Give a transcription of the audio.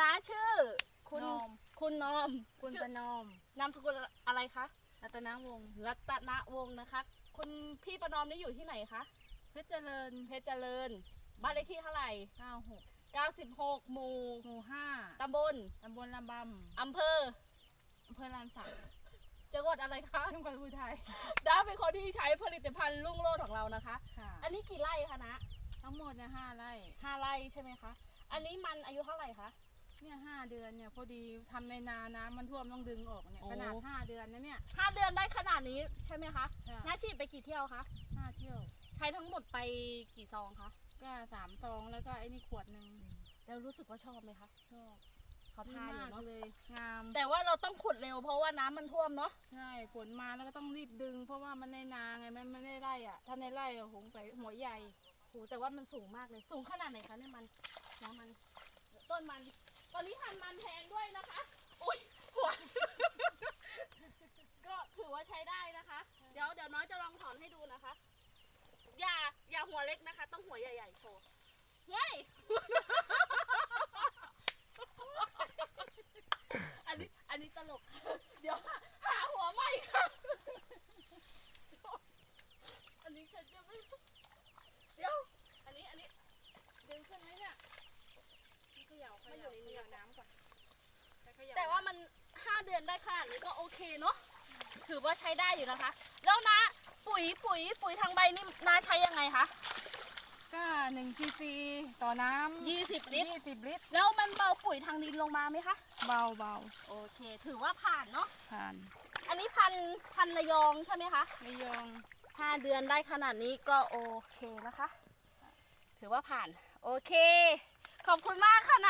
น้าชื่อ คุณนอม คุณนอมคุณชื่อประนอมนามสกุลอะไรคะรัตนวงศ์รัตนวงศ์นะคะ คุณพี่ประนอมนี่อยู่ที่ไหนคะเพชรเจริญเพชรเจริญ บ้านเลขที่เท่าไหร่ 96 96 หมู่หมู่ตำบล5ตำบลลำบอำเภอำอำเภอลานสักจังหวัดอะไรคะจังหวัดอุทัยด้าเป็นคนที่ใช้ผลิตภัณฑ์ลุ่งโลดของเรานะคะ ค่ะอันนี้กี่ไร่คะนะทั้งหมดเนี่ยห้าไร่ห้าไร่ใช่ไหมคะ อันนี้มันอายุเท่าไหร่คะ เนี่ยห้าเดือนเนี่ยพอดีทำในนาน้ำมันท่วมต้องดึงออกเนี่ยโอ้ ขนาดห้าเดือนนะเนี่ยห้าเดือนได้ขนาดนี้ใช่ไหมคะค่ะน้าฉีดไปกี่เที่ยวคะห้าเที่ยว ใช้ทั้งหมดไปกี่ซองคะก็สามซองแล้วก็ไอ้นี่ขวดหนึ่งแล้วรู้สึกว่าชอบไหมคะชอบเขาดีทานอยู่มากเนาะเลย งามแต่ว่าเราต้องขุดเร็วเพราะว่าน้ำมันท่วมเนาะใช่ฝนมาแล้วก็ต้องรีบดึง เพราะว่ามันในนาไงมันไม่ได้ไร่อะ ถ้าในไร่อะหงไปหัวใหญ่โหแต่ว่ามันสูงมากเลยสูงขนาดไหนคะเนี่ยมันน้ำมันต้นมัน ตอนนี้พันธุ์มันแพงด้วยนะคะ อุ้ยหัว ก็ถือว่าใช้ได้นะคะ เดี๋ยวเดี๋ยวน้อยจะลองถอนให้ดูนะคะ อย่าอย่าหัวเล็กนะคะ ต้องหัวใหญ่ๆโชว์เฮ้ย อันนี้อันนี้ตลก เดี๋ยวหาหาหัวใหม่ค่ะ อันนี้ฉันจะไม่ เดี๋ยว อันนี้อันนี้ดึงขึ้นไหมเนี่ย เขย่าเขมันอยู่ย่าในเขนี้ย่าน้ำก่อนเขย่แต่ว่ามันห้าเดือนได้ขนาดนี้ก็โอเคเนาะถือว่าใช้ได้อยู่นะคะ แล้วนะปุ๋ยปุ๋ยปุ๋ยทางใบนี่นาใช้ยังไงคะก็หนึ่งซีซีต่อน้ำยี่สิบลิตรยี่สิบลิตร แล้วมันเบาปุ๋ยทางดินลงมาไหมคะ เบาเบาโอเค ถือว่าผ่านเนาะ ผ่าน อันนี้พันพันระยองใช่ไหมคะ ระยองห้าเดือนได้ขนาดนี้ก็โอเคนะคะ ถือว่าผ่าน โอเค ขอบคุณมากค่ะนะ